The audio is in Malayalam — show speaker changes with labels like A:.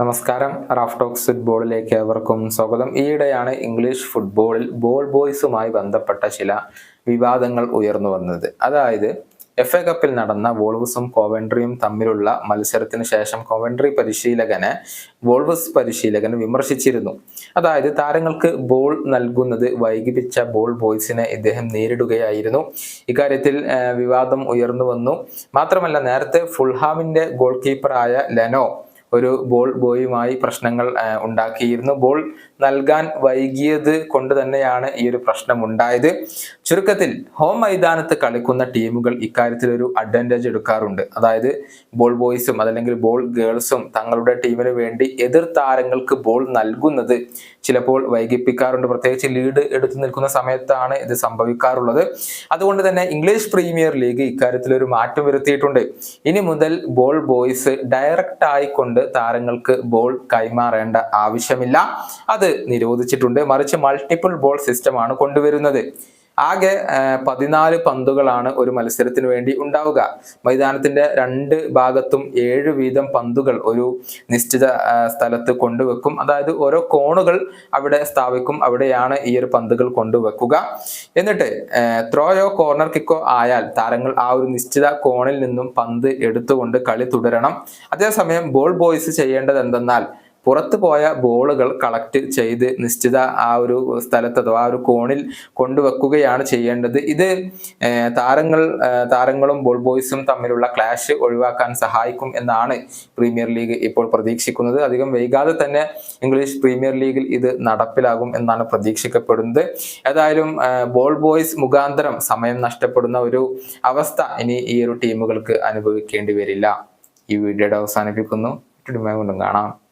A: നമസ്കാരം. റാഫ് ടോക്സ് ഫുട്ബോളിലേക്ക് ഏവർക്കും സ്വാഗതം. ഈയിടെയാണ് ഇംഗ്ലീഷ് ഫുട്ബോളിൽ ബോൾ ബോയ്സുമായി ബന്ധപ്പെട്ട ചില വിവാദങ്ങൾ ഉയർന്നു വന്നത്. അതായത് എഫ് എ കപ്പിൽ നടന്ന വോൾവസും കോവൻട്രിയും തമ്മിലുള്ള മത്സരത്തിന് ശേഷം കോവൻട്രി പരിശീലകനെ വോൾവസ് പരിശീലകൻ വിമർശിച്ചിരുന്നു. അതായത് താരങ്ങൾക്ക് ബോൾ നൽകുന്നത് വൈകിപ്പിച്ച ബോൾ ബോയ്സിനെ ഇദ്ദേഹം നേരിടുകയായിരുന്നു. ഇക്കാര്യത്തിൽ വിവാദം ഉയർന്നു വന്നു. മാത്രമല്ല നേരത്തെ ഫുൾഹാമിന്റെ ഗോൾ കീപ്പറായ ലെനോ ഒരു ബോൾ ബോയുമായി പ്രശ്നങ്ങൾ ഉണ്ടാക്കിയിരുന്നു. ബോൾ നൽകാൻ വൈകിയത് കൊണ്ട് തന്നെയാണ് ഈ ഒരു പ്രശ്നം ഉണ്ടായത്. ചുരുക്കത്തിൽ ഹോം മൈതാനത്ത് കളിക്കുന്ന ടീമുകൾ ഇക്കാര്യത്തിൽ ഒരു അഡ്വാന്റേജ് എടുക്കാറുണ്ട്. അതായത് ബോൾ ബോയ്സും അതല്ലെങ്കിൽ ബോൾ ഗേൾസും തങ്ങളുടെ ടീമിന് വേണ്ടി എതിർ താരങ്ങൾക്ക് ബോൾ നൽകുന്നത് ചിലപ്പോൾ വൈകിപ്പിക്കാറുണ്ട്. പ്രത്യേകിച്ച് ലീഡ് എടുത്തു നിൽക്കുന്ന സമയത്താണ് ഇത് സംഭവിക്കാറുള്ളത്. അതുകൊണ്ട് തന്നെ ഇംഗ്ലീഷ് പ്രീമിയർ ലീഗ് ഇക്കാര്യത്തിൽ ഒരു മാറ്റം വരുത്തിയിട്ടുണ്ട്. ഇനി മുതൽ ബോൾ ബോയ്സ് ഡയറക്റ്റ് ആയിക്കൊണ്ട് താരങ്ങൾക്ക് ബോൾ കൈമാറേണ്ട ആവശ്യമില്ല. അത് നിരോധിച്ചിട്ടുണ്ട്. മറിച്ച് മൾട്ടിപ്പിൾ ബോൾ സിസ്റ്റമാണ് കൊണ്ടുവരുന്നത്. ആകെ പതിനാല് പന്തുകളാണ് ഒരു മത്സരത്തിന് വേണ്ടി ഉണ്ടാവുക. മൈതാനത്തിന്റെ രണ്ട് ഭാഗത്തും ഏഴ് വീതം പന്തുകൾ ഒരു നിശ്ചിത സ്ഥലത്ത് കൊണ്ടുവെക്കും. അതായത് ഓരോ കോണുകൾ അവിടെ സ്ഥാപിക്കും. അവിടെയാണ് ഈ ഒരു പന്തുകൾ കൊണ്ടുവെക്കുക. എന്നിട്ട് ത്രോയോ കോർണർ കിക്കോ ആയാൽ താരങ്ങൾ ആ ഒരു നിശ്ചിത കോണിൽ നിന്നും പന്ത് എടുത്തുകൊണ്ട് കളി തുടരണം. അതേസമയം ബോൾ ബോയ്സ് ചെയ്യേണ്ടത് എന്തെന്നാൽ പുറത്തു പോയ ബോളുകൾ കളക്ട് ചെയ്ത് നിശ്ചിത ആ ഒരു സ്ഥലത്ത് അഥവാ ആ ഒരു കോണിൽ കൊണ്ടുവെക്കുകയാണ് ചെയ്യേണ്ടത്. ഇത് താരങ്ങൾ താരങ്ങളും ബോൾ ബോയ്സും തമ്മിലുള്ള ക്ലാഷ് ഒഴിവാക്കാൻ സഹായിക്കും എന്നാണ് പ്രീമിയർ ലീഗ് ഇപ്പോൾ പ്രതീക്ഷിക്കുന്നത്. അധികം വൈകാതെ തന്നെ ഇംഗ്ലീഷ് പ്രീമിയർ ലീഗിൽ ഇത് നടപ്പിലാകും എന്നാണ് പ്രതീക്ഷിക്കപ്പെടുന്നത്. ഏതായാലും ബോൾ ബോയ്സ് മുഖാന്തരം സമയം നഷ്ടപ്പെടുന്ന ഒരു അവസ്ഥ ഇനി ഈ ഒരു ടീമുകൾക്ക് അനുഭവിക്കേണ്ടി വരില്ല. ഈ വീഡിയോയുടെ അവസാനിപ്പിക്കുന്നു. കാണാം.